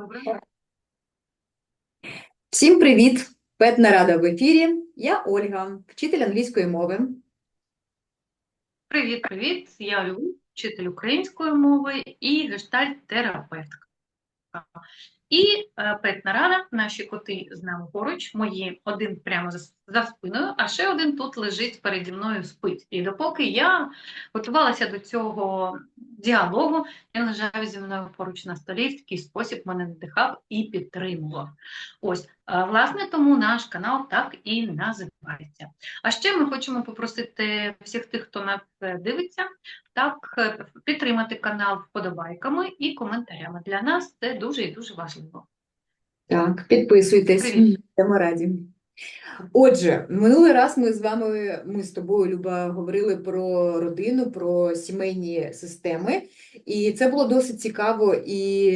Добре. Всім привіт! Петна рада в ефірі. Я Ольга, вчитель англійської мови. Привіт, привіт. Я Лю, вчитель української мови і гештальт-терапевтка. І е, пет-нарада, наші коти з нами поруч, мої один прямо за, спиною, а ще один тут лежить переді мною спить. І допоки я готувалася до цього діалогу, він лежав зі мною поруч на столі, в такий спосіб мене надихав і підтримував. Ось, власне, тому наш канал так і називається. А ще ми хочемо попросити всіх тих, хто нас е, дивиться, так е, підтримати канал вподобайками і коментарями. Для нас це дуже і дуже важливо. Так, підписуйтесь, будемо раді. Отже, минулий раз ми з вами, ми з тобою, Люба, говорили про родину, про сімейні системи, і це було досить цікаво і,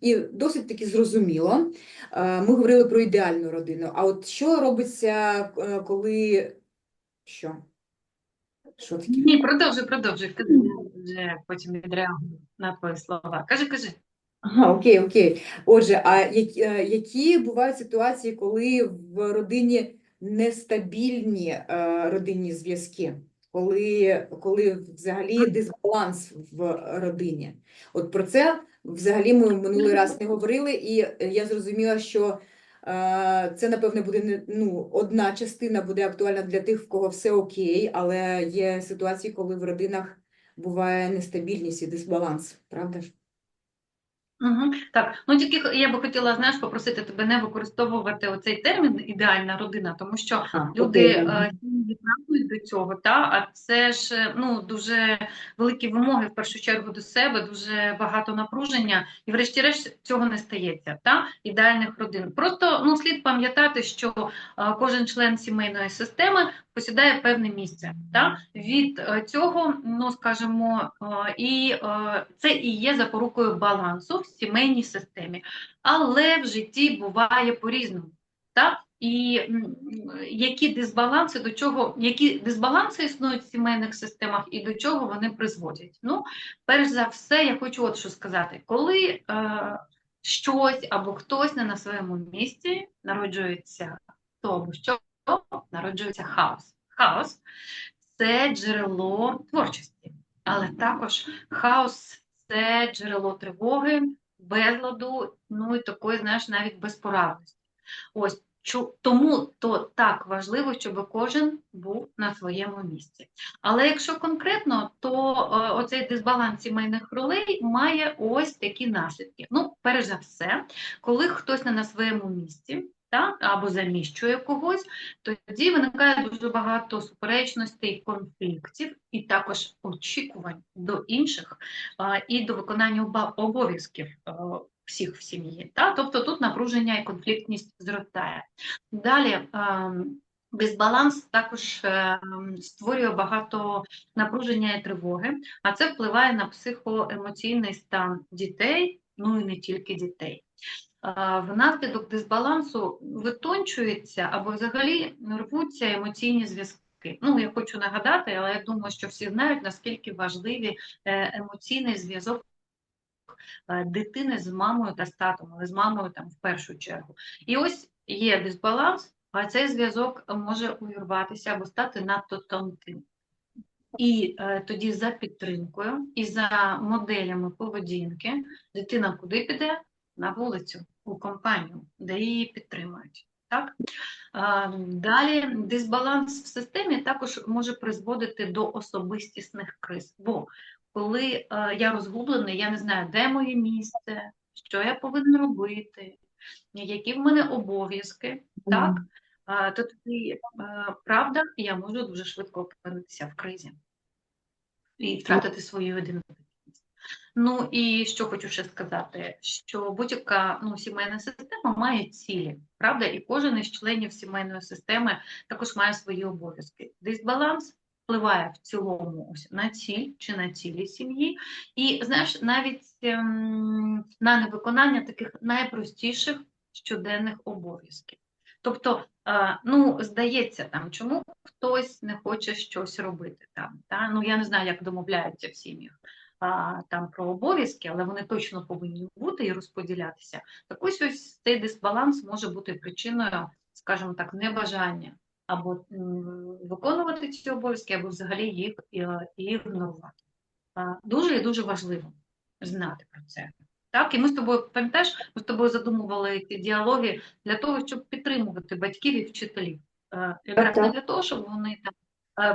і досить таки зрозуміло. Е, Ми говорили про ідеальну родину. А от що робиться, е, коли що? Що таке? Ні, продовжуй, продовжуй. Вже потім відреагую на твої слова. Кажи, кажи. Ага, окей, окей. Отже, а які, е, які бувають ситуації, коли в родині нестабільні е, родинні зв'язки, коли, коли взагалі дисбаланс в родині? От про це взагалі ми минулий раз не говорили, і я зрозуміла, що е, це, напевне, буде не- ну, одна частина буде актуальна для тих, в кого все окей, але є ситуації, коли в родинах буває нестабільність і дисбаланс, правда ж? Угу. Так, ну тільки я би хотіла, знаєш, попросити тебе не використовувати оцей термін ідеальна родина, тому що А, люди е, сім'ї прагнуть до цього, та а це ж е, ну дуже великі вимоги в першу чергу до себе, дуже багато напруження, і врешті-решт цього не стається. Та ідеальних родин. Просто ну слід пам'ятати, що е, кожен член сімейної системи посідає певне місце. Та від е, цього, ну скажімо, е, і е, це і є запорукою балансу сімейній системі, але в житті буває по-різному. Так? І які дисбаланси до чого, які дисбаланси існують в сімейних системах і до чого вони призводять? Ну, перш за все, я хочу от що сказати: коли е, щось або хтось не на своєму місці народжується то або що, народжується хаос. Хаос це джерело творчості, але також хаос це джерело тривоги, безладу, ну і такої, знаєш, навіть безпорадності. Ось тому то так важливо, щоб кожен був на своєму місці. Але якщо конкретно, то е, оцей дисбаланс сімейних ролей має ось такі наслідки. Ну, перш за все, коли хтось не на своєму місці. Так, або заміщує когось, тоді виникає дуже багато суперечностей, конфліктів і також очікувань до інших а, і до виконання обов'язків е, всіх в сім'ї. Та? Тобто тут напруження і конфліктність зростає. Далі дисбаланс також ем, створює багато напруження і тривоги, а це впливає на психоемоційний стан дітей, ну і не тільки дітей. Внаслідок дисбалансу витончуються або взагалі рвуться емоційні зв'язки. Ну, я хочу нагадати, але я думаю, що всі знають, наскільки важливі е, емоційний зв'язок е, дитини з мамою та з татом, але з мамою там в першу чергу. І ось є дисбаланс, а цей зв'язок може увірватися або стати надто тонким. І е, тоді за підтримкою і за моделями поведінки дитина куди піде? На вулицю, у компанію, де її підтримують. Так? Далі дисбаланс в системі також може призводити до особистісних криз. Бо коли е, я розгублений, я не знаю, де моє місце, що я повинен робити, які в мене обов'язки, так? То тоді, е, правда, я можу дуже швидко опинитися в кризі і втратити свою ідентичність. Ну і що хочу ще сказати, що будь-яка ну, сімейна система має цілі, правда, і кожен із членів сімейної системи також має свої обов'язки. Дисбаланс впливає в цілому ось на ціль чи на цілі сім'ї, і знаєш, навіть ем, на невиконання таких найпростіших щоденних обов'язків. Тобто, е, ну, здається, там, чому хтось не хоче щось робити там, та? ну я не знаю, як домовляються в сім'ях. А, там про обов'язки, але вони точно повинні бути і розподілятися. Так ось ось цей дисбаланс може бути причиною, скажімо так, небажання або виконувати ці обов'язки, або взагалі їх е, ігнорувати. Дуже і дуже важливо знати про це. Так, і ми з тобою пам'ятаєш, ми з тобою задумували ці діалоги для того, щоб підтримувати батьків і вчителів. Е, Якраз не для того, щоб вони там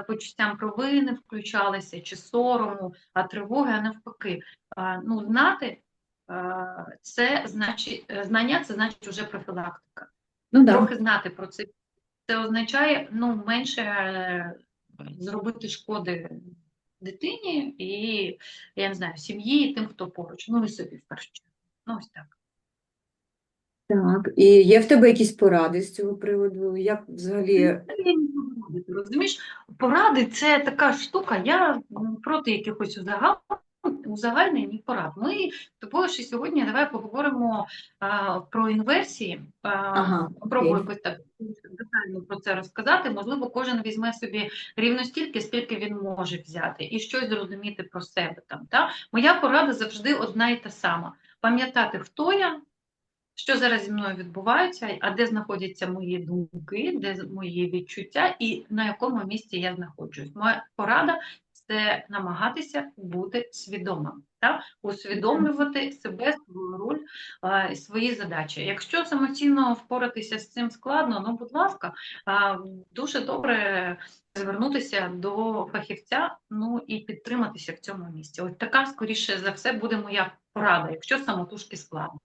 почуттям провини включалися чи сорому, а тривоги, а навпаки. Е, Ну, знати е, це значить е, знання, це значить вже профілактика. Ну да. Трохи знати про це. Це означає ну, менше е, зробити шкоди дитині і, я не знаю, сім'ї і тим, хто поруч. Ну і собі в першу чергу. Ну, ось так. Так, і є в тебе якісь поради з цього приводу? Як взагалі ти Розумієш, поради це така штука. Я проти якихось узагал... узагальнень і порад. Ми з тобою ще сьогодні давай поговоримо а, про інверсії. А, Ага, Пробую якось так детально про це розказати. Можливо, кожен візьме собі рівно стільки, скільки він може взяти, і щось зрозуміти про себе там. Та? Моя порада завжди одна і та сама: пам'ятати, хто я, що зараз зі мною відбувається, а де знаходяться мої думки, де мої відчуття, і на якому місці я знаходжусь. Моя порада це намагатися бути свідомим, так? усвідомлювати себе, свою роль, свої задачі. Якщо самостійно впоратися з цим складно, ну, будь ласка, дуже добре звернутися до фахівця, ну і підтриматися в цьому місці. Ось така, скоріше за все, буде моя порада, якщо самотужки складно.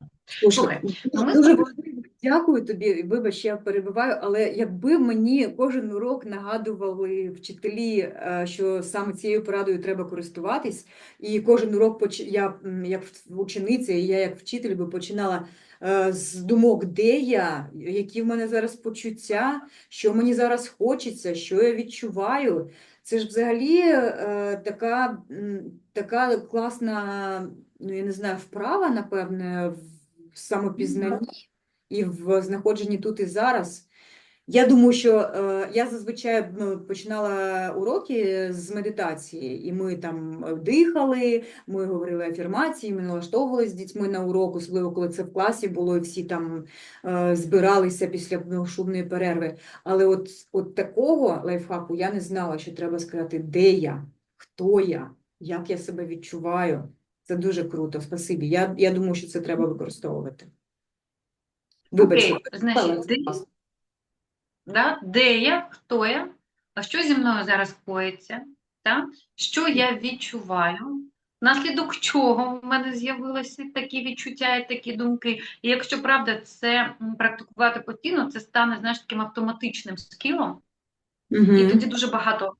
Ну, дуже тобою- дякую тобі. Вибач, я перебиваю, але якби мені кожен урок нагадували вчителі, е, що саме цією порадою треба користуватись, і кожен урок поч- я як учениця, і я як вчитель би починала е, з думок, де я, які в мене зараз почуття, що мені зараз хочеться, що я відчуваю. Це ж взагалі е, така, така класна, ну я не знаю, вправа, напевне, в самопізнанні і в знаходженні тут і зараз. Я думаю, що е, я зазвичай ну, починала уроки з медитації, і ми там е, дихали, ми говорили афірмації, ми налаштовувалися з дітьми на урок, особливо коли це в класі було, і всі там е, збиралися після ну, шумної перерви. Але от, от такого лайфхаку я не знала, що треба сказати, де я, хто я, як я себе відчуваю. Це дуже круто, спасибі. Я, я думаю, що це треба використовувати. Вибач, Окей, значить, де, да, де я, хто я, а що зі мною зараз коїться, та? що я відчуваю, внаслідок чого в мене з'явилися такі відчуття і такі думки. І якщо правда це практикувати постійно, це стане знаєш, таким автоматичним скілом, і тоді дуже багато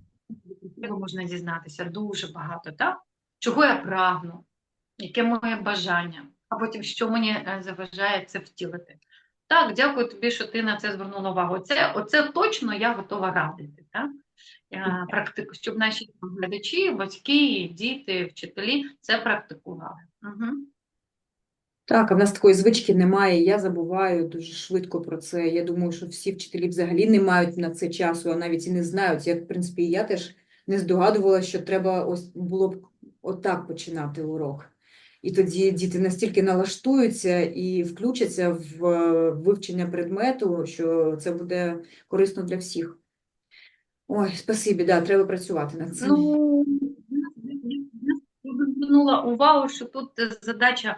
можна дізнатися, дуже багато, так? Чого я прагну, яке моє бажання, а потім що мені е, заважає це втілити. Так, дякую тобі, що ти на це звернула увагу. Оце, оце точно я готова радити. Так? Е, Практику, щоб наші глядачі, батьки, діти, вчителі це практикували. Угу. Так, а в нас такої звички немає. Я забуваю дуже швидко про це. Я думаю, що всі вчителі взагалі не мають на це часу, а навіть і не знають. Я, в принципі, я теж не здогадувала, що треба ось було б отак починати урок. І тоді діти настільки налаштуються і включаться в е, вивчення предмету, що це буде корисно для всіх. Ой, спасибі, да, треба працювати над цим. Ну, я звернула увагу, що тут задача,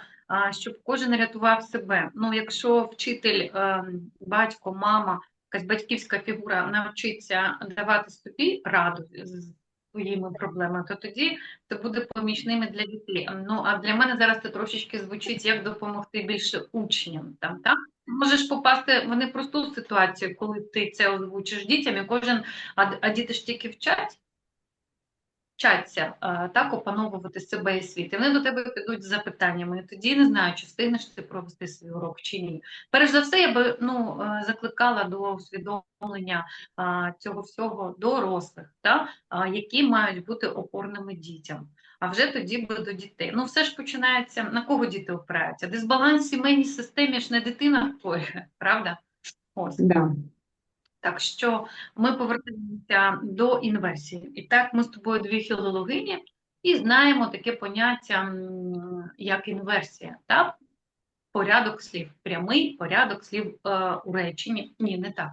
щоб кожен рятував себе. Ну, якщо вчитель, е, батько, мама, якась батьківська фігура навчиться давати собі раду своїми проблемами, то тоді це буде помічними для дітей. Ну, а для мене зараз це трошечки звучить, як допомогти більше учням. Там, так? Можеш попасти в непросту ситуацію, коли ти це озвучиш дітям, і кожен, а, а діти ж тільки вчать вчаться а, так опановувати себе і світ. І вони до тебе підуть з запитаннями. І тоді не знаю, чи встигнеш ти провести свій урок чи ні. Перш за все, я би ну, е, закликала до усвідомлення а, цього всього дорослих, та, які мають бути опорними дітям. А вже тоді би до дітей. Ну, все ж починається, на кого діти опираються? Дисбаланс в сімейній системі ж не дитина хворіє, правда? Ось. Да. Так що ми повертаємося до інверсії. І так, ми з тобою дві філологині, І знаємо таке поняття, як інверсія, так? порядок слів, прямий порядок слів е, у реченні. Ні, не так.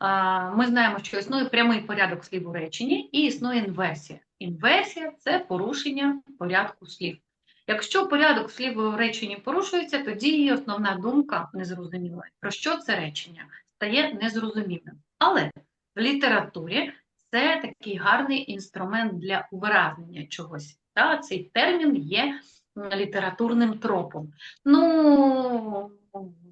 А, Ми знаємо, що існує прямий порядок слів у реченні і існує інверсія. Інверсія це порушення порядку слів. Якщо порядок слів у реченні порушується, тоді її основна думка незрозуміла. Про що це речення стає незрозумілим. Але в літературі це такий гарний інструмент для увиразнення чогось. Та? Цей термін є літературним тропом. Ну,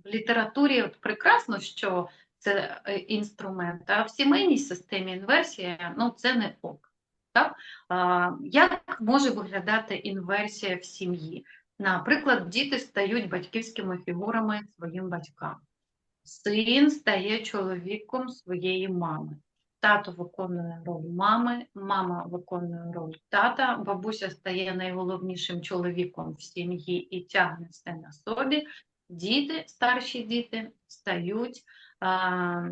в літературі от прекрасно, що це е, інструмент, а в сімейній системі інверсія ну, це не ок. Так? А, як може виглядати інверсія в сім'ї? Наприклад, діти стають батьківськими фігурами своїм батькам. Син стає чоловіком своєї мами. Тато виконує роль мами, мама виконує роль тата, бабуся стає найголовнішим чоловіком в сім'ї і тягне все на собі. Діти, старші діти стають а,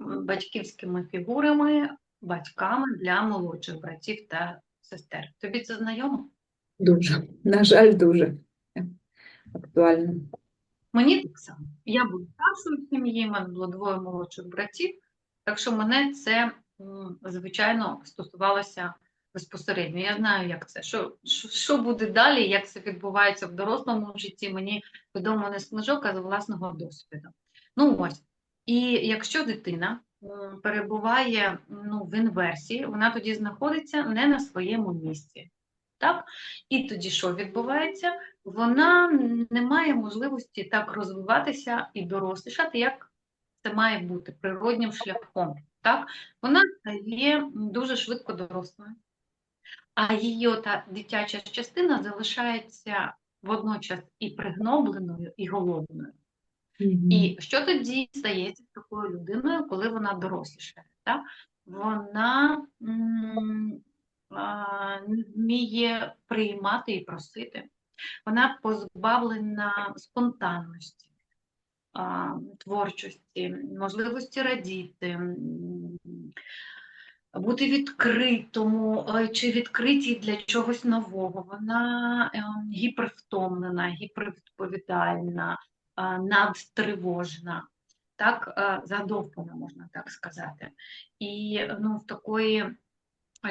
батьківськими фігурами, батьками для молодших братів та сестер. Тобі це знайомо? Дуже, на жаль, дуже актуально. Мені так само. Я була старшою в сім'ї, в мене було двоє молодших братів, так що мене це, звичайно, стосувалося безпосередньо. Я знаю, як це, що, що, що буде далі, як це відбувається в дорослому житті, мені відомо не з книжок, а з власного досвіду. Ну ось. І якщо дитина перебуває ну, в інверсії, вона тоді знаходиться не на своєму місці. Так? І тоді що відбувається? Вона не має можливості так розвиватися і дорослішати, як це має бути природнім шляхом. Так? Вона стає дуже швидко дорослою, а її ота дитяча частина залишається водночас і пригнобленою, і голодною. І що тоді стається з такою людиною, коли вона дорослішає? Так? Вона вміє приймати і просити. Вона позбавлена спонтанності, творчості, можливості радіти, бути відкритому е, чи відкритій для чогось нового. Вона е, гіпервтомлена, гіпервідповідальна, надтривожна, так, е, задовбана, можна так сказати. І ну, в такої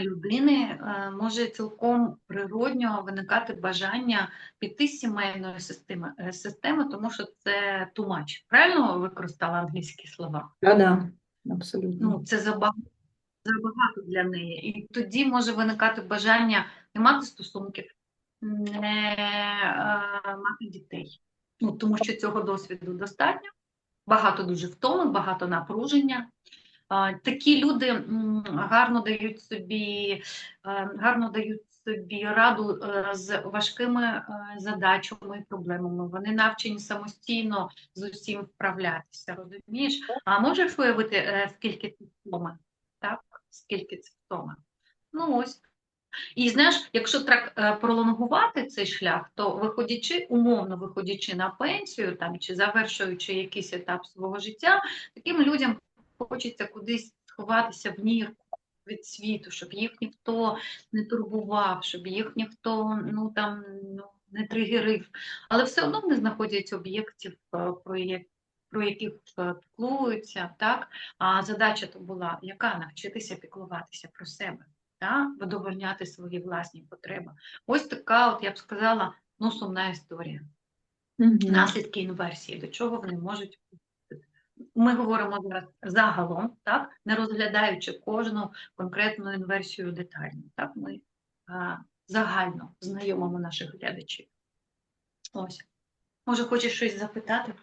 людини е, може цілком природньо виникати бажання піти з сімейної системи, е, системи, тому що це much. Правильно використала англійські слова? А, да, абсолютно. Ну, це забагато, забагато для неї. І тоді може виникати бажання не мати стосунків, не е, мати дітей. Ну, тому що цього досвіду достатньо. Багато дуже втоми, багато напруження. Такі люди гарно дають собі, е, гарно дають собі раду е, з важкими е, задачами і проблемами. Вони навчені самостійно з усім вправлятися, розумієш? А можеш уявити, е, скільки це втоми? Так? Скільки це втоми? Ну ось. І знаєш, якщо так пролонгувати цей шлях, то виходячи, умовно виходячи на пенсію там, чи завершуючи якийсь етап свого життя, таким людям хочеться кудись сховатися в нірку від світу, щоб їх ніхто не турбував, щоб їх ніхто ну, там, ну, не тригерив. Але все одно не знаходять об'єктів, е, про, про яких е, піклуються. Так? А задача то була яка? Навчитися піклуватися про себе та, задовольняти свої власні потреби. Ось така, от я б сказала, ну, сумна історія. Мгм. Наслідки інверсії, до чого вони можуть. Ми говоримо зараз загалом, так, не розглядаючи кожну конкретну інверсію детально. Так, ми а, загально знайомимо наших глядачів. Ось. Може, хочеш щось запитати?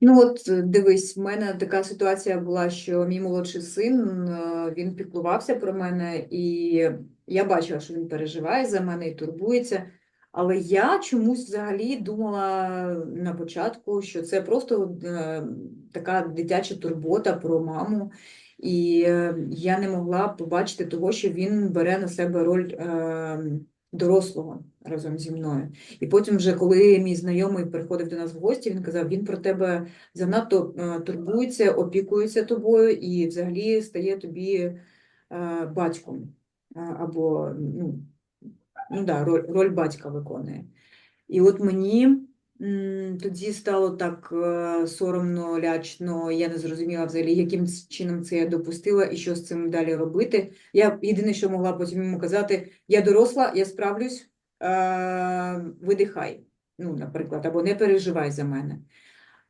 Ну от дивись, в мене така ситуація була, що мій молодший син е, він піклувався про мене, і я бачила, що він переживає за мене і турбується. Але я чомусь взагалі думала на початку, що це просто е, така дитяча турбота про маму, і е, я не могла побачити того, що він бере на себе роль е, дорослого разом зі мною. І потім, вже коли мій знайомий приходив до нас в гості, він казав, він про тебе занадто турбується, опікується тобою і взагалі стає тобі батьком. Або ну, ну да, роль, роль батька виконує. І от мені тоді стало так е, соромно, лячно, я не зрозуміла взагалі, яким чином це я допустила і що з цим далі робити. Я єдине, що могла потім йому казати, я доросла, я справлюсь, е, видихай, ну, наприклад, або не переживай за мене.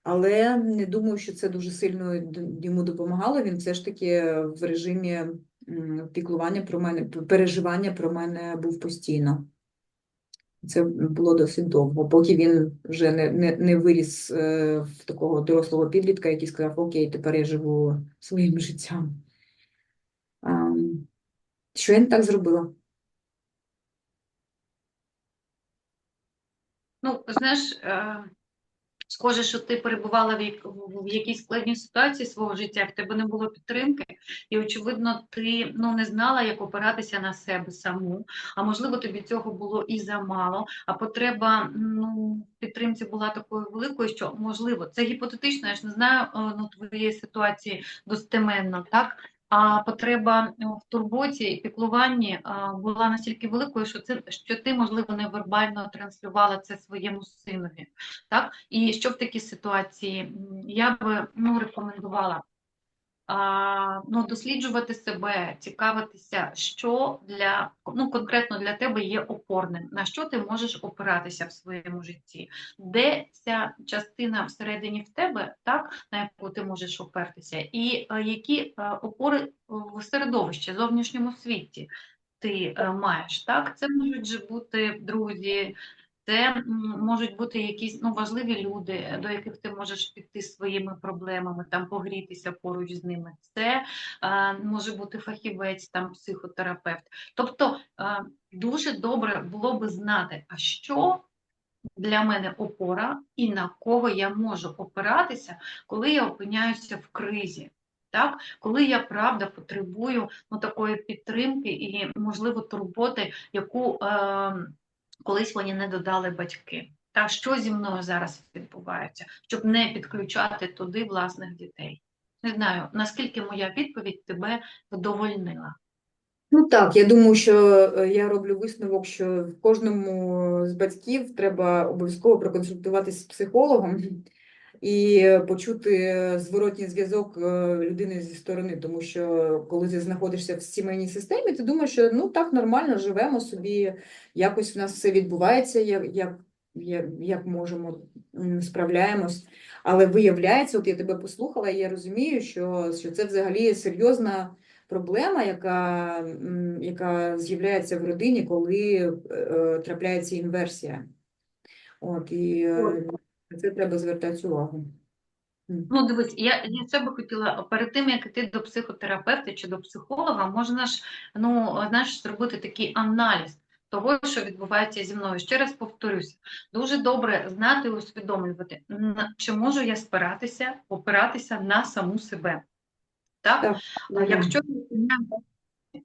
Але не думаю, що це дуже сильно йому допомагало. Він все ж таки в режимі піклування про мене, переживання про мене був постійно. Це було досить довго, поки він вже не, не, не виріс е, в такого дорослого підлітка, який сказав, окей, тепер я живу своїм життям. Що я не так зробила? Ну, знаєш, е, схоже, що ти перебувала в, як- в якійсь складній ситуації свого життя, в тебе не було підтримки, і, очевидно, ти ну, не знала, як опиратися на себе саму, а можливо, тобі цього було і замало, а потреба ну, підтримці була такою великою, що, можливо, це гіпотетично, я ж не знаю е, ну, твоєї ситуації достеменно, так? А потреба е, в турботі і піклуванні е, була настільки великою, що це що ти, можливо, невербально транслювала це своєму синові. Так? І що в такій ситуації я би ну, рекомендувала ну, досліджувати себе, цікавитися, що для ну, конкретно для тебе є опорним, на що ти можеш опиратися в своєму житті, де ця частина всередині в тебе, так, на яку ти можеш опертися, і е, які е, опори в середовищі, зовнішньому світі ти е, маєш. Так? Це можуть бути друзі, це можуть бути якісь ну, важливі люди, до яких ти можеш піти своїми проблемами, там погрітися поруч з ними. Це е, може бути фахівець, там психотерапевт. Тобто е, дуже добре було би знати, а що для мене опора і на кого я можу опиратися, коли я опиняюся в кризі. Так, коли я правда потребую ну, такої підтримки і, можливо, турботи, яку е, колись мені не додали батьки. Так, що зі мною зараз відбувається, щоб не підключати туди власних дітей. Не знаю, наскільки моя відповідь тебе вдовольнила. Ну так, я думаю, що е, я роблю висновок, що кожному з батьків треба обов'язково проконсультуватися з психологом і почути зворотній зв'язок е, людини зі сторони, тому що коли ти знаходишся в сімейній системі, ти думаєш, що ну так нормально живемо собі, якось в нас все відбувається, як, як, як, як можемо, справляємось. Але виявляється, от я тебе послухала, і я розумію, що, що це взагалі серйозна проблема, яка, яка з'являється в родині, коли е, трапляється інверсія. От, і е, це треба звертати увагу. Ну, дивись, я, я це би хотіла перед тим, як іти до психотерапевта чи до психолога, можна ж ну, знаєш, зробити такий аналіз того, що відбувається зі мною. Ще раз повторюся, дуже добре знати і усвідомлювати, чи можу я спиратися, опиратися на саму себе. Так? Так, Якщо я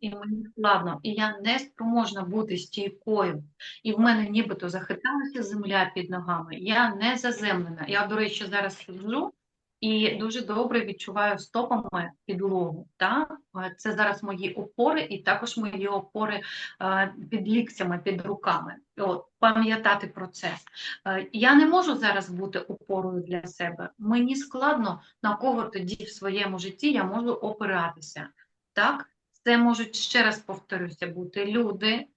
і мені складно, і я не спроможна бути стійкою, і в мене нібито захиталася земля під ногами, я не заземлена. Я, до речі, зараз сиджу і дуже добре відчуваю стопами підлогу. Так? Це зараз мої опори, і також мої опори під ліктями, під руками. От, пам'ятати про це. Я не можу зараз бути опорою для себе. Мені складно, на кого тоді в своєму житті я можу опиратися. Так? Це можуть, ще раз повторюся, бути люди е,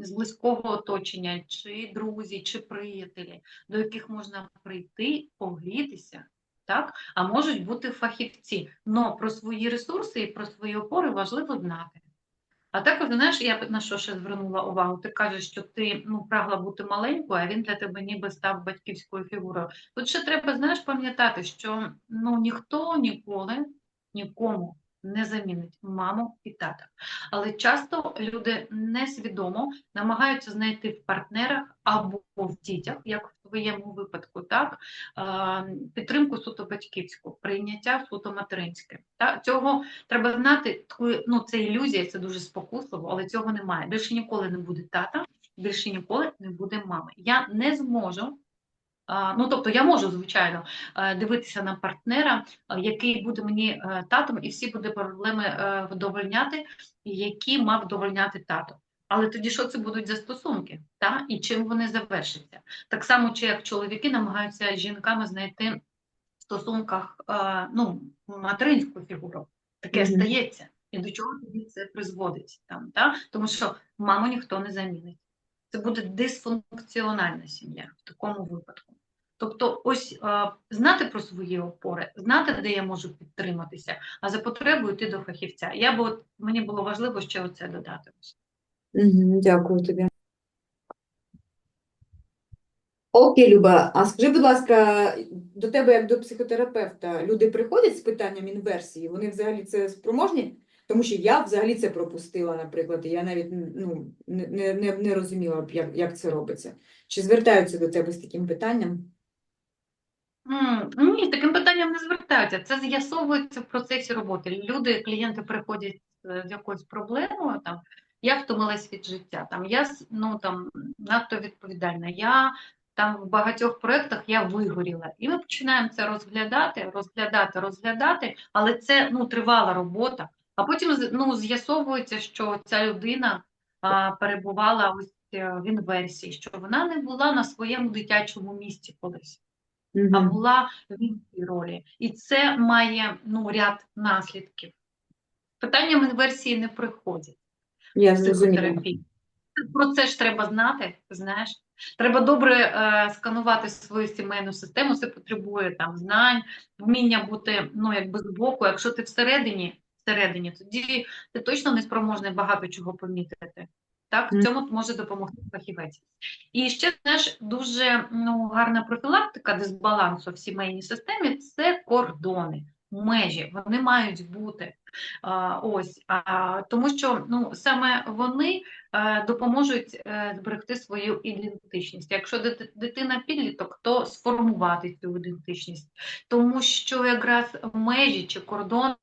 з близького оточення, чи друзі, чи приятелі, до яких можна прийти, погрітися, так? а можуть бути фахівці. Но про свої ресурси і про свої опори важливо знати. А також, знаєш, я на що ще звернула увагу? Ти кажеш, що ти ну, прагла бути маленькою, а він для тебе ніби став батьківською фігурою. Тут ще треба, знаєш, пам'ятати, що ну, ніхто ніколи нікому не замінить маму і тата. Але часто люди несвідомо намагаються знайти в партнерах або в дітях, як в твоєму випадку, так, підтримку суто батьківську, прийняття суто материнське. Так? Цього треба знати, ну, це ілюзія, це дуже спокусливо, але цього немає. Більше ніколи не буде тата, більше ніколи не буде мами. Я не зможу. Ну, тобто я можу, звичайно, е, дивитися на партнера, е, який буде мені е, татом, і всі буде проблеми вдовольняти, які мав вдовольняти тато. Але тоді що це будуть за стосунки? Та? І чим вони завершаться? Так само, чи як чоловіки намагаються з жінками знайти в стосунках ну, материнську фігуру. Таке Мгм. стається. І до чого тоді це призводить? Там, та? Тому що маму ніхто не замінить. Це буде дисфункціональна сім'я в такому випадку. Тобто, ось е, знати про свої опори, знати, де я можу підтриматися, а за потребою йти до фахівця. Я б от мені було важливо ще оце додати. Дякую тобі. Окей, Люба, а скажи, будь ласка, до тебе як до психотерапевта люди приходять з питанням інверсії? Вони взагалі це спроможні? Тому що я взагалі це пропустила, наприклад, і я навіть ну, не, не, не- розуміла, як, як це робиться. Чи звертаються до тебе з таким питанням? Ні, з таким питанням не звертаються. Це з'ясовується в процесі роботи. Люди, клієнти приходять е, з якоюсь проблемою, там, я втомилась від життя, там, я ну, там, надто відповідальна, я там в багатьох проєктах я вигоріла. І ми починаємо це розглядати, розглядати, розглядати, але це ну, тривала робота. А потім з- ну, з'ясовується, що ця людина а, перебувала ось е, в інверсії, що вона не була на своєму дитячому місці колись а була в іншій ролі. І це має ну, ряд наслідків. Питанням інверсії не приходять Я психотерапії. Про це ж треба знати, знаєш. Треба добре е, сканувати свою сімейну систему, це потребує там знань, вміння бути ну, якби збоку. Якщо ти всередині, всередині, тоді ти точно не спроможний багато чого помітити. Так, в цьому може допомогти фахівець. І ще знаєш, дуже ну, гарна профілактика дисбалансу в сімейній системі це кордони, межі. Вони мають бути. А, ось, а, тому що ну, саме вони е, допоможуть е, зберегти свою ідентичність. Якщо дити- дитина підліток, то сформувати цю ідентичність, тому що якраз межі чи кордони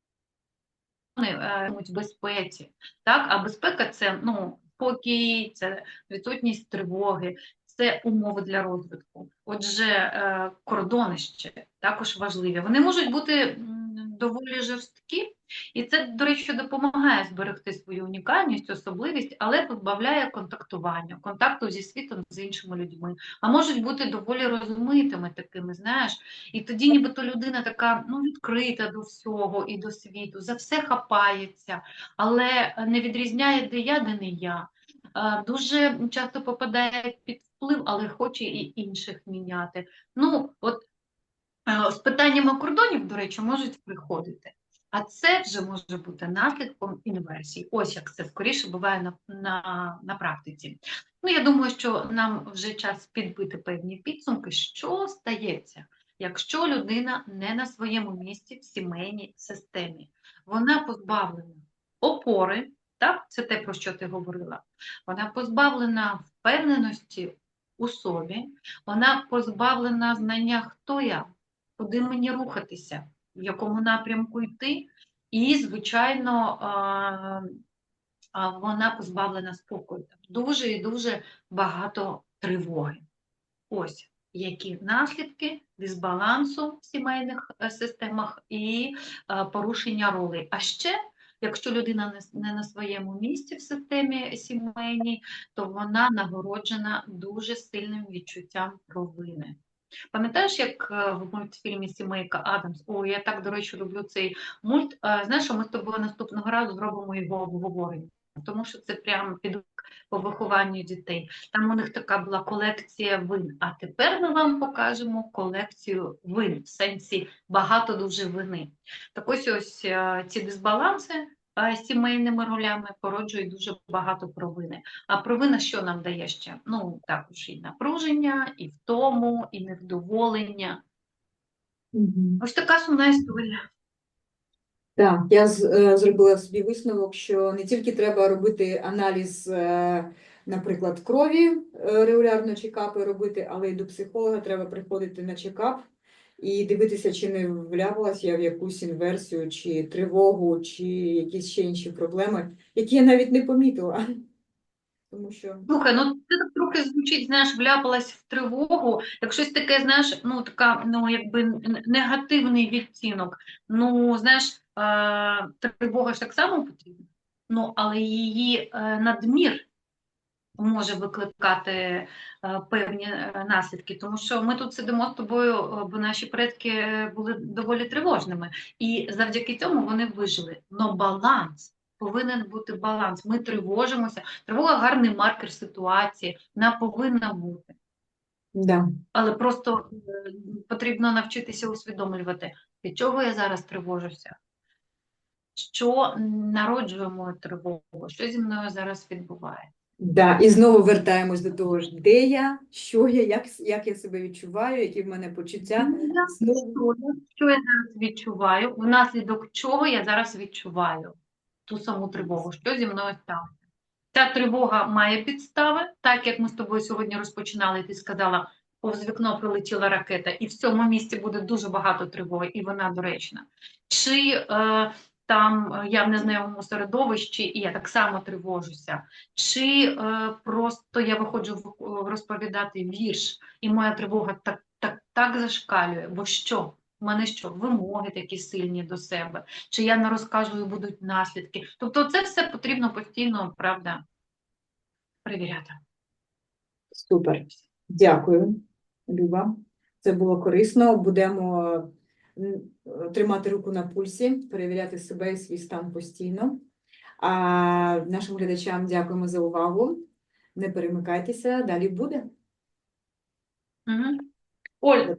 в безпеці. Так? А безпека це ну, спокій, це відсутність тривоги, це умови для розвитку. Отже, е, кордони ще також важливі. Вони можуть бути доволі жорсткі, і це, до речі, допомагає зберегти свою унікальність, особливість, але позбавляє контактування, контакту зі світом, з іншими людьми. А можуть бути доволі розмитими такими, знаєш, і тоді нібито людина така ну, відкрита до всього і до світу, за все хапається, але не відрізняє, де я, де не я. Дуже часто попадає під вплив, але хоче і інших міняти. Ну, от е, з питаннями кордонів, до речі, можуть приходити. А це вже може бути наслідком інверсії. Ось як це скоріше буває на, на, на практиці. Ну, я думаю, що нам вже час підбити певні підсумки, що стається, якщо людина не на своєму місці в сімейній системі. Вона позбавлена опори, так, це те, про що ти говорила. Вона позбавлена впевненості у собі, вона позбавлена знання, хто я, куди мені рухатися, в якому напрямку йти, і, звичайно, вона позбавлена спокою. Дуже і дуже багато тривоги. Ось які наслідки дисбалансу в сімейних е, системах і е, порушення ролей. А ще, якщо людина не на своєму місці в системі сімейній, то вона нагороджена дуже сильним відчуттям провини. Пам'ятаєш, як е, в мультфільмі Сімейка Адамс? О, я так, до речі, люблю цей мульт. Е, Знаєш, що ми з тобою наступного разу зробимо його обговорення, тому що це прямо під по вихованню дітей. Там у них така була колекція вин. А тепер ми вам покажемо колекцію вин, в сенсі багато дуже вини. Так ось ось е, ці дисбаланси сімейними ролями породжують дуже багато провини. А провина що нам дає ще? Ну, також і напруження, і втому, і невдоволення. Мгм. Ось така сумна історія. Так, я е, зробила собі висновок, що не тільки треба робити аналіз, е, наприклад, крові, е, регулярно чекапи робити, але й до психолога треба приходити на чекап і дивитися, чи не вляпалась я в якусь інверсію, чи тривогу, чи якісь ще інші проблеми, які я навіть не помітила. Тому що Слухай, ну це так трохи звучить, знаєш, вляпалась в тривогу, як щось таке, знаєш, ну така, ну якби негативний відтінок. Ну, знаєш, е, тривога ж так само потрібна, ну, але її е, надмір може викликати е, певні е, наслідки, тому що ми тут сидимо з тобою, е, бо наші предки були доволі тривожними, і завдяки цьому вони вижили. Но баланс повинен бути баланс. Ми тривожимося. Тривога гарний маркер ситуації, вона повинна бути. Да. Але просто потрібно навчитися усвідомлювати, від чого я зараз тривожуся, що народжує мою тривогу, що зі мною зараз відбувається. Да. І знову вертаємось до того ж, де я, що я, як, як я себе відчуваю, які в мене почуття. Знову Що я зараз відчуваю, внаслідок чого я зараз відчуваю ту саму тривогу, що зі мною сталося. Ця тривога має підстави, так як ми з тобою сьогодні розпочинали, ти сказала, повз вікно прилетіла ракета, і в цьому місці буде дуже багато тривоги, і вона доречна. Чи е, там е, я в незнайомому середовищі, і я так само тривожуся, чи е, просто я виходжу в- розповідати вірш, і моя тривога так, так, так зашкалює, бо що? У мене що, вимоги такі сильні до себе, чи я не розкажу і будуть наслідки. Тобто це все потрібно постійно, правда, перевіряти. Супер. Дякую, Люба. Це було корисно. Будемо тримати руку на пульсі, перевіряти себе і свій стан постійно. А нашим глядачам дякуємо за увагу. Не перемикайтеся, далі буде. Угу. Оль, е,